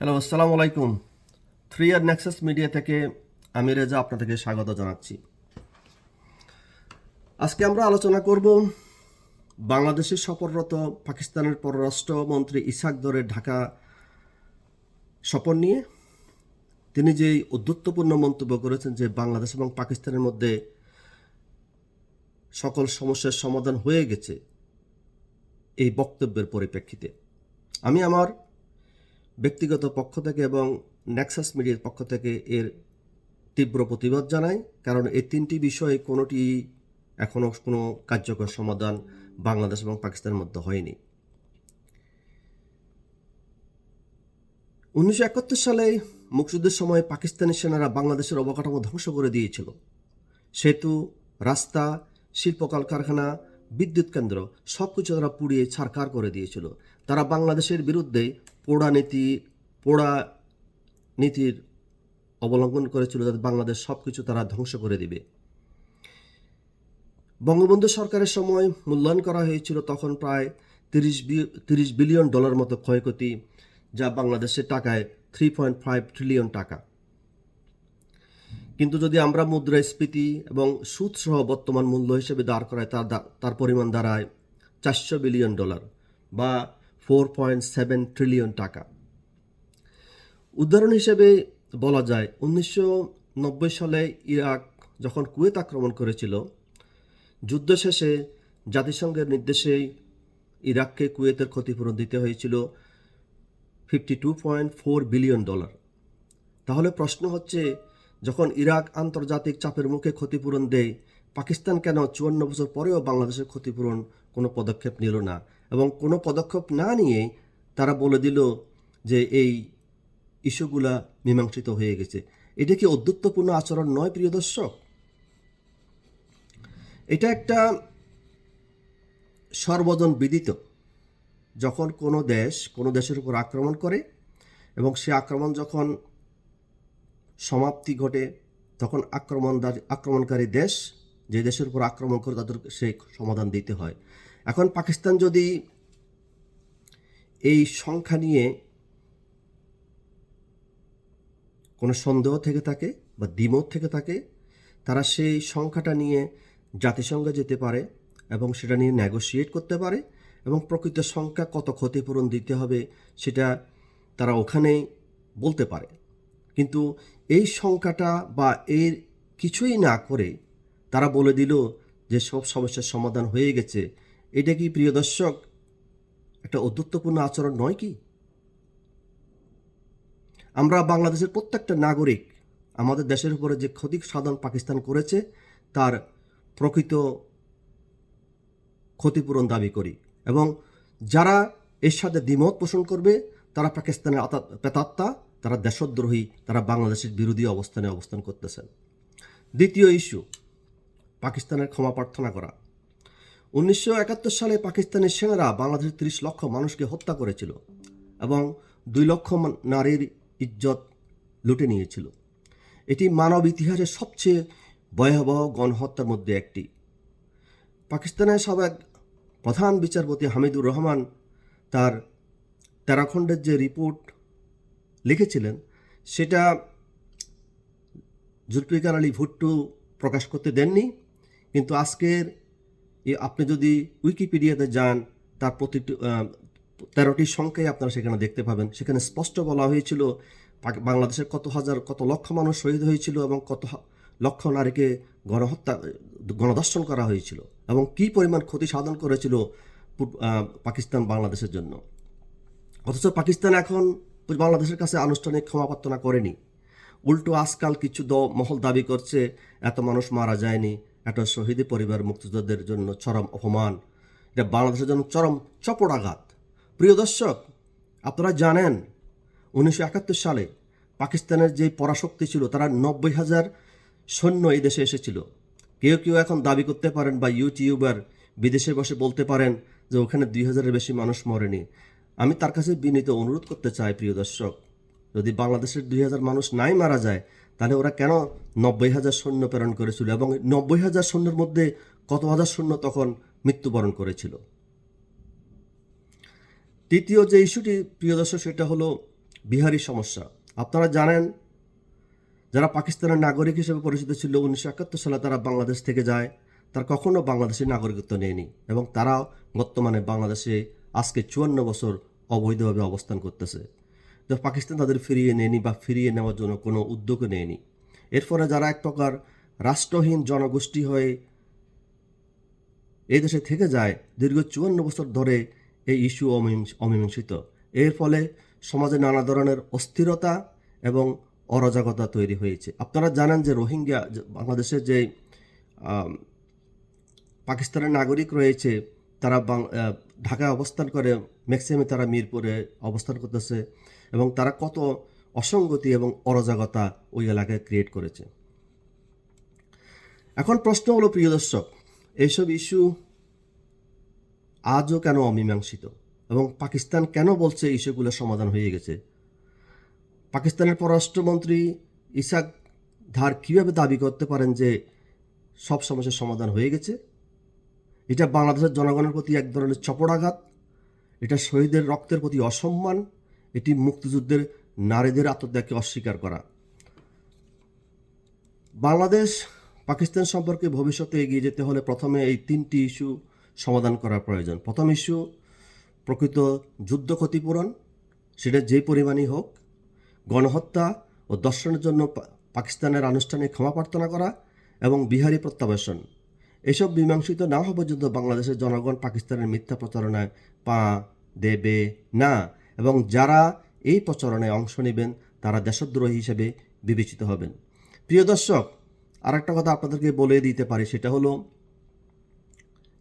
Hello আসসালামু আলাইকুম। Three আর Nexus media থেকে আমি রেজা আপনাদেরকে স্বাগত জানাচ্ছি। আজকে আমরা আলোচনা করব বাংলাদেশের সফররত পাকিস্তানের পররাষ্ট্রমন্ত্রী ইসাক দরের ঢাকা সফর নিয়ে। তিনি যেই উদ্ধত্তপূর্ণ মন্তব্য করেছেন যে বাংলাদেশ এবং পাকিস্তানের মধ্যে সকল সমস্যার সমাধান হয়ে গেছে, এই বক্তব্যের পরিপ্রেক্ষিতে। আমি আমার ব্যক্তিগত পক্ষ থেকে এবং নেক্সাস মিডিয়ার পক্ষ থেকে এর তীব্র প্রতিবাদ জানাই, কারণ এই তিনটি বিষয়ে কোনোটি এখনও কোনো কার্যকর সমাধান বাংলাদেশ এবং পাকিস্তানের মধ্যে হয়নি। উনিশশো একাত্তর সালে মুক্তিযুদ্ধের সময় পাকিস্তানি সেনারা বাংলাদেশের অবকাঠামো ধ্বংস করে দিয়েছিল। সেতু, রাস্তা শিল্প কলকারখানা বিদ্যুৎ কেন্দ্র সব কিছু তারা পুড়িয়ে ছারকার করে দিয়েছিল। তারা বাংলাদেশের বিরুদ্ধে পোড়া নীতি, পোড়া নীতির অবলম্বন করেছিল যাতে বাংলাদেশ সব কিছু তারা ধ্বংস করে দিবে। বঙ্গবন্ধু সরকারের সময় মূল্যায়ন করা হয়েছিল তখন প্রায় তিরিশ তিরিশ বিলিয়ন ডলার মতো ক্ষয়ক্ষতি, যা বাংলাদেশের টাকায় থ্রি পয়েন্ট ফাইভ ট্রিলিয়ন টাকা। কিন্তু যদি আমরা মুদ্রাস্ফীতি এবং সুদসহ বর্তমান মূল্য হিসেবে দাঁড় করায় তার তার পরিমাণ দাঁড়ায় চারশো বিলিয়ন ডলার বা ফোর পয়েন্ট সেভেন ট্রিলিয়ন টাকা। উদাহরণ হিসেবে বলা যায়, উনিশশো নব্বই সালে ইরাক যখন কুয়েত আক্রমণ করেছিল, যুদ্ধ শেষে জাতিসংঘের নির্দেশেই ইরাককে কুয়েতের ক্ষতিপূরণ দিতে হয়েছিল fifty two point four billion dollar. তাহলে প্রশ্ন হচ্ছে, যখন ইরাক আন্তর্জাতিক চাপের মুখে ক্ষতিপূরণ দেয়, পাকিস্তান কেন চুয়ান্ন বছর পরেও বাংলাদেশের ক্ষতিপূরণ কোনো পদক্ষেপ নিল না? এবং কোনো পদক্ষেপ না নিয়েই তারা বলে দিল যে এই ইস্যুগুলা মীমাংসিত হয়ে গেছে। এটা কি অদ্যুত্বপূর্ণ আচরণ নয়, প্রিয় দর্শক? এটা একটা সর্বজন বিদিত যখন কোনো দেশ কোনো দেশের উপর আক্রমণ করে এবং সে আক্রমণ যখন সমাপ্তি ঘটে, তখন আক্রমণদার আক্রমণকারী দেশ যে দেশের উপর আক্রমণ করে তাদের সে সমাধান দিতে হয়। এখন পাকিস্তান যদি এই সংখ্যা নিয়ে কোনো সন্দেহ থেকে থাকে বা দ্বিমত থেকে থাকে, তারা সেই সংখ্যাটা নিয়ে জাতিসংঘে যেতে পারে এবং সেটা নিয়ে নেগোশিয়েট করতে পারে এবং প্রকৃত সংখ্যা কত ক্ষতিপূরণ দিতে হবে সেটা তারা ওখানেই বলতে পারে। কিন্তু এই সংখ্যাটা বা এর কিছুই না করে তারা বলে দিল যে সব সমস্যার সমাধান হয়ে গেছে এটা কি, প্রিয় দর্শক, একটা অদ্যুত্বপূর্ণ আচরণ নয় কি? আমরা বাংলাদেশের প্রত্যেকটা নাগরিক, আমাদের দেশের উপরে যে ক্ষতি সাধন পাকিস্তান করেছে, তার প্রকৃত ক্ষতিপূরণ দাবি করি। এবং যারা এর সাথে দ্বিমত পোষণ করবে, তারা পাকিস্তানের প্রেতাত্মা তারা দেশদ্রোহী, তারা বাংলাদেশের বিরোধী অবস্থানে অবস্থান করতেছেন। দ্বিতীয় ইস্যু, পাকিস্তানের ক্ষমা প্রার্থনা করা। উনিশশো একাত্তর সালে পাকিস্তানের সেনারা বাংলাদেশের তিরিশ লক্ষ মানুষকে হত্যা করেছিল এবং দুই লক্ষ নারীর ইজ্জত লুটে নিয়েছিল। এটি মানব ইতিহাসের সবচেয়ে ভয়াবহ গণহত্যার মধ্যে একটি। পাকিস্তানের সাবেক প্রধান বিচারপতি হামিদুর রহমান তার তেরাখণ্ডের যে রিপোর্ট লিখেছিলেন, সেটা জুলফিকার আলী ভুট্টু প্রকাশ করতে দেননি, কিন্তু আজকের আপনি যদি উইকিপিডিয়াতে যান, তার প্রতিটি তেরোটি সংখ্যাই আপনারা সেখানে দেখতে পাবেন। সেখানে স্পষ্ট বলা হয়েছিল বাংলাদেশের কত হাজার, কত লক্ষ মানুষ শহীদ হয়েছিল এবং কত লক্ষ নারীকে গণহত্যা গণদর্শন করা হয়েছিল এবং কি পরিমাণ ক্ষতি সাধন করেছিল পাকিস্তান বাংলাদেশের জন্য। অথচ পাকিস্তান এখন বাংলাদেশের কাছে আনুষ্ঠানিক ক্ষমা প্রার্থনা করেনি। উল্টো আজকাল কিছু দ, মহল দাবি করছে, এত মানুষ মারা যায়নি এত শহীদ পরিবার মুক্তিযোদ্ধাদের জন্য চরম অপমান। এটা বাংলাদেশের জন্য চরম চপড়াঘাত। প্রিয় দর্শক, আপনারা জানেন, উনিশশো একাত্তর সালে পাকিস্তানের যে পরাশক্তি ছিল, তারা নব্বই হাজার সৈন্য এই দেশে এসেছিল। কেউ কেউ এখন দাবি করতে পারেন বা ইউটিউবার বিদেশে বসে বলতে পারেন যে ওখানে দুই হাজারের বেশি মানুষ মরেনি। আমি তার কাছে বিনীত অনুরোধ করতে চাই, প্রিয় দর্শক যদি বাংলাদেশের দুই হাজার মানুষ নাই মারা যায়, তাহলে ওরা কেন নব্বই হাজার সৈন্য প্রেরণ করেছিল এবং নব্বই হাজার সৈন্যের মধ্যে কত হাজার সৈন্য তখন মৃত্যুবরণ করেছিল? তৃতীয় যে ইস্যুটি, প্রিয় দর্শক, সেটা হলো বিহারি সমস্যা। আপনারা জানেন, যারা পাকিস্তানের নাগরিক হিসেবে পরিচিত ছিল উনিশশো একাত্তর সালে, তারা বাংলাদেশ থেকে যায়। তার কখনো বাংলাদেশের নাগরিকত্ব নেয়নি এবং তারাও বর্তমানে বাংলাদেশে আজকে চুয়ান্ন বছর অবৈধভাবে অবস্থান করতেছে। পাকিস্তান তাদের ফিরিয়ে নেয়নি বা ফিরিয়ে নেওয়ার জন্য কোনো উদ্যোগও নেয়নি। এর ফলে যারা এক প্রকার রাষ্ট্রহীন জনগোষ্ঠী হয়ে এই দেশে থেকে যায়, দীর্ঘ চুয়ান্ন বছর ধরে এই ইস্যু অমীমাংস- অমীমাংসিত। এর ফলে সমাজে নানা ধরনের অস্থিরতা এবং অরাজকতা তৈরি হয়েছে। আপনারা জানেন যে রোহিঙ্গা বাংলাদেশের যে পাকিস্তানের নাগরিক রয়েছে, তারা ঢাকায় অবস্থান করে, ম্যাক্সিমামে তারা মিরপুরে অবস্থান করতেছে। এবং তারা কত অসঙ্গতি এবং অরাজকতা ওই এলাকায় ক্রিয়েট করেছে। এখন প্রশ্ন হলো, প্রিয় দর্শক, এইসব ইস্যু আজও কেন অমীমাংসিত? এবং পাকিস্তান কেন বলছে ইস্যুগুলো সমাধান হয়ে গেছে? পাকিস্তানের পররাষ্ট্রমন্ত্রী ইসাক ধার কীভাবে দাবি করতে পারেন যে সব সমস্যার সমাধান হয়ে গেছে? এটা বাংলাদেশের জনগণের প্রতি এক ধরনের চপড়াঘাত, এটা শহীদের রক্তের প্রতি অসম্মান এটি মুক্তিযুদ্ধের নারীদের আত্মত্যাগকে অস্বীকার করা। বাংলাদেশ পাকিস্তান সম্পর্কে ভবিষ্যতে এগিয়ে যেতে হলে প্রথমে এই তিনটি ইস্যু সমাধান করা প্রয়োজন। প্রথম ইস্যু, প্রকৃত যুদ্ধ ক্ষতিপূরণ, সেটা যে পরিমাণই হোক, গণহত্যা ও দর্শনের জন্য পাকিস্তানের আনুষ্ঠানিক ক্ষমা প্রার্থনা করা এবং বিহারি প্রত্যাবাসন। এসব মীমাংসিত না হওয়া পর্যন্ত বাংলাদেশের জনগণ পাকিস্তানের মিথ্যা প্রচারণায় পা দেবে না। এবং যারা এই প্রচারণায় অংশ নেবেন, তারা দেশদ্রোহী হিসেবে বিবেচিত হবেন। প্রিয় দর্শক, আরেকটা কথা আপনাদেরকে বলে দিতে পারি, সেটা হলো,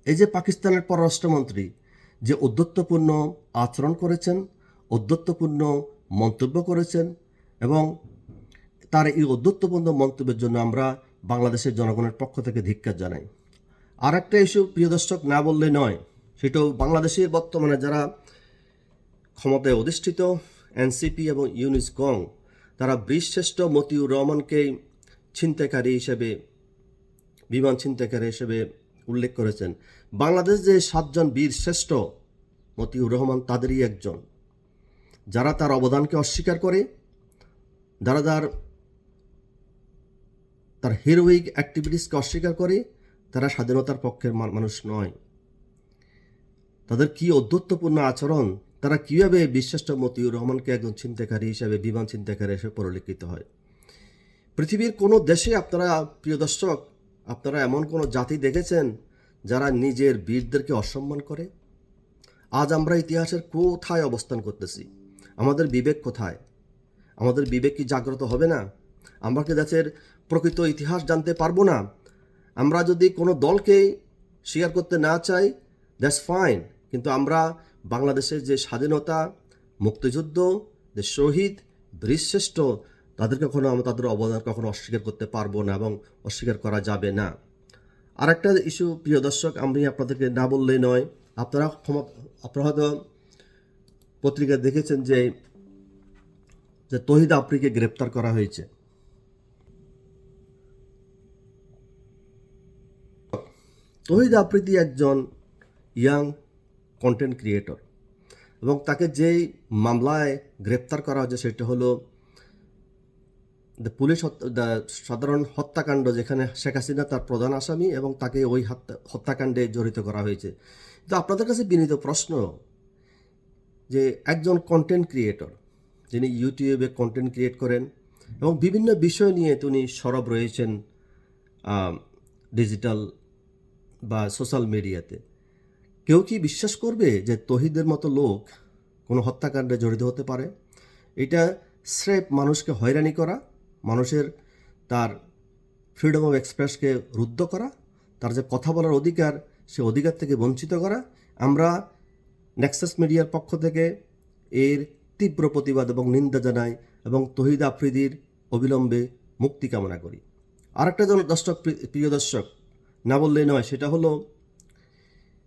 এই যে পাকিস্তানের পররাষ্ট্রমন্ত্রী যে উদ্ধত্তপূর্ণ আচরণ করেছেন, উদ্ধত্তপূর্ণ মন্তব্য করেছেন এবং তার এই উদ্ধত্তপূর্ণ মন্তব্যের জন্য আমরা বাংলাদেশের জনগণের পক্ষ থেকে ধিক্কার জানাই। আর একটা ইস্যু প্রিয় দর্শক, না বললে নয়, সেটাও বাংলাদেশের বর্তমানে যারা ক্ষমতায় অধিষ্ঠিত এনসিপি এবং ইউনিস গং, তারা বীরশ্রেষ্ঠ মতিউর রহমানকে ছিনতাইকারী হিসেবে, বিমান ছিনতাইকারী হিসেবে উল্লেখ করেছেন। বাংলাদেশ যে সাতজন বীর শ্রেষ্ঠ মতিউর রহমান, তাদেরই একজন। যারা তার অবদানকে অস্বীকার করে, যারা তার তার হিরোইক অ্যাক্টিভিটিসকে অস্বীকার করে, তারা স্বাধীনতার পক্ষের মানুষ নয়। তাদের কি অধ্যত্বপূর্ণ আচরণ তারা কীভাবে বিশ্বাস মতিউর রহমানকে একজন ছিনতাইকারী হিসাবে, বিমান ছিনতাইকারী হিসেবে পরিলক্ষিত হয়? পৃথিবীর কোনো দেশে আপনারা, প্রিয় দর্শক, আপনারা এমন কোনো জাতি দেখেছেন যারা নিজের বীরদেরকে অসম্মান করে? আজ আমরা ইতিহাসের কোথায় অবস্থান করতেছি? আমাদের বিবেক কোথায়? আমাদের বিবেক কি জাগ্রত হবে না? আমরা কি দেশের প্রকৃত ইতিহাস জানতে পারব না? আমরা যদি কোনো দলকে স্বীকার করতে না চাই দ্যাটস ফাইন কিন্তু আমরা বাংলাদেশের যে স্বাধীনতা, মুক্তিযুদ্ধ, যে শহীদ, বীরশ্রেষ্ঠ তাদেরকে কখনো আমরা তাদের অবদান কখনো অস্বীকার করতে পারব না এবং অস্বীকার করা যাবে না। আরেকটা ইস্যু, প্রিয় দর্শক, আমি আপনাদেরকে না বললেই নয়, আপনারা ক্ষমা, আপনারা হয়তো পত্রিকায় দেখেছেন যে যে তহিদ আফ্রিকে গ্রেপ্তার করা হয়েছে। তহিদ আফ্রিদি একজন ইয়াং কন্টেন্ট ক্রিয়েটর এবং তাকে যেই মামলায় গ্রেপ্তার করা হয়েছে সেটা হলো দ্য পুলিশ সাধারণ হত্যাকাণ্ড যেখানে শেখ হাসিনা তার প্রধান আসামি এবং তাকে ওই হত্যা- হত্যাকাণ্ডে জড়িত করা হয়েছে। তো আপনাদের কাছে বিনীত প্রশ্ন যে একজন কন্টেন্ট ক্রিয়েটর যিনি ইউটিউবে কন্টেন্ট ক্রিয়েট করেন এবং বিভিন্ন বিষয় নিয়ে তিনি সরব রয়েছেন ডিজিটাল বা সোশ্যাল মিডিয়াতে কেউ কি বিশ্বাস করবে যে তহিদের মতো লোক কোনো হত্যাকাণ্ডে জড়িত হতে পারে? এটা স্রেফ মানুষকে হয়রানি করা, মানুষের তার ফ্রিডম অফ এক্সপ্রেসকে রুদ্ধ করা, তার যে কথা বলার অধিকার সে অধিকার থেকে বঞ্চিত করা। আমরা নেক্সাস মিডিয়ার পক্ষ থেকে এর তীব্র প্রতিবাদ এবং নিন্দা জানাই এবং তহিদ আফ্রিদির অবিলম্বে মুক্তি কামনা করি। আরেকটা দর্শক, প্রি- প্রিয় দর্শক, না বললেই নয়, সেটা হলো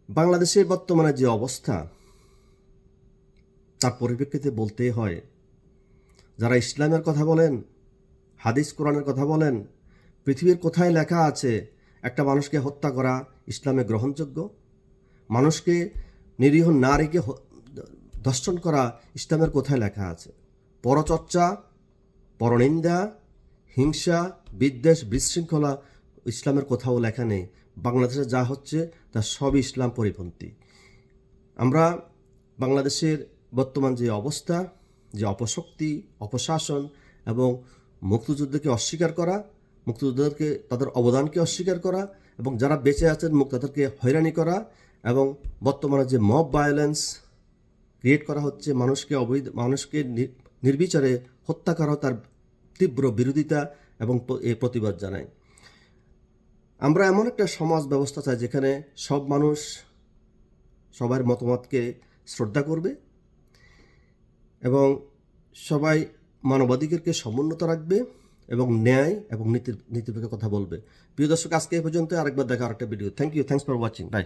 বাংলাদেশের বর্তমানে যে অবস্থা, তার পরিপ্রেক্ষিতে বলতে হয়, যারা ইসলামের কথা বলেন, হাদিস কোরআনের কথা বলেন, পৃথিবীর কোথায় লেখা আছে, একটা মানুষকে হত্যা করা ইসলামে গ্রহণযোগ্য? মানুষকে, নিরীহ নারীকে ধর্ষণ করা ইসলামের কোথায় লেখা আছে? পরচর্চা, পরনিন্দা, হিংসা, বিদ্বেষ, বিশৃঙ্খলা ইসলামের কোথাও লেখা নেই। বাংলাদেশে যা হচ্ছে তা সবই ইসলাম পরিপন্থী। আমরা বাংলাদেশের বর্তমান যে অবস্থা, যে অপশক্তি, অপশাসন এবং মুক্তিযুদ্ধকে অস্বীকার করা মুক্তিযোদ্ধাদেরকে তাদের অবদানকে অস্বীকার করা এবং যারা বেঁচে আছেন তাদেরকে হয়রানি করা এবং বর্তমানে যে মব ভায়োলেন্স ক্রিয়েট করা হচ্ছে, মানুষকে অবৈধ, মানুষকে নির্বিচারে হত্যা করা তার তীব্র বিরোধিতা এবং এ প্রতিবাদ জানাই আমরা এমন একটা সমাজ ব্যবস্থা চাই যেখানে সব মানুষ সবার মতামতকে শ্রদ্ধা করবে এবং সবাই মানবাধিকারকে সমুন্নত রাখবে এবং ন্যায় এবং নীতির নীতির কথা বলবে। প্রিয় দর্শক, আজকে এই পর্যন্ত আরেকবার দেখা, আরেকটা video thank you thanks for watching bye